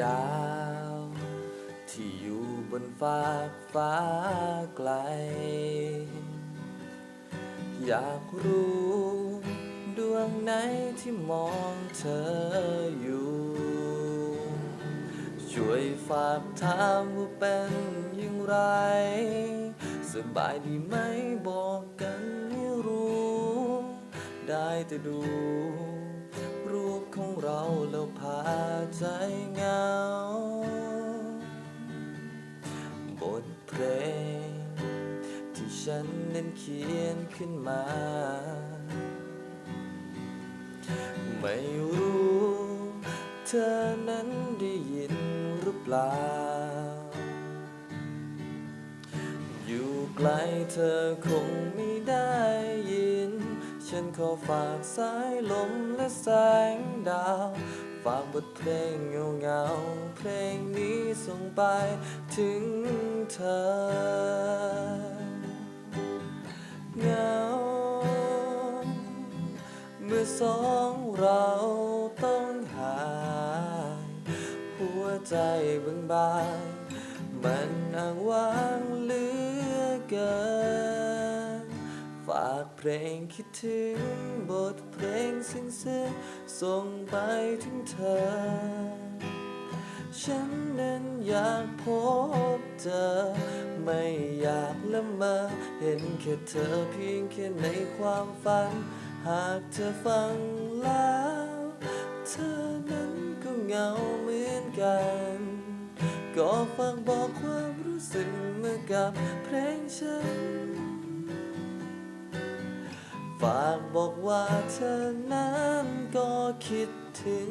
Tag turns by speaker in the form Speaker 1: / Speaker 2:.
Speaker 1: ดาว ที่อยู่บนฟ้ากฟ้าไกล อยากรู้ดวงไหนที่มองเธออยู่ ช่วยฝากถามว่าเป็นอย่างไร สบายดีไหมบอกกันให้รู้ ได้แต่ดู ของเราแล้วพาใจเหงา บทเพลง ที่ฉันนั้นเขียนขึ้นมา ไม่รู้ เธอนั้นได้ยินหรือเปล่า อยู่ไกลเธอคงไม่ได้ยิน ฉันขอฝากสายลมและแสงดาว ฝากบทเพลงเงาเงาเพลงนี้ส่งไปถึงเธอเงาเมื่อสองเราต้องห่างหัวใจเบิ่งบานมันอ้างว้าง เพลงคิดถึงบทเพลงซึ้งซึ้งส่งไปถึงเธอ ฉันนั้นอยากพบเจอไม่อยากละเมอเห็นแค่เธอเพียงแค่ในความฝัน หากเธอฟังแล้ว เธอนั้นก็เหงาเหมือนกัน ก็ฝากบอกความรู้สึกเมื่อกับเพลงฉัน ฝากบอกว่าเธอนั้นก็คิดถึง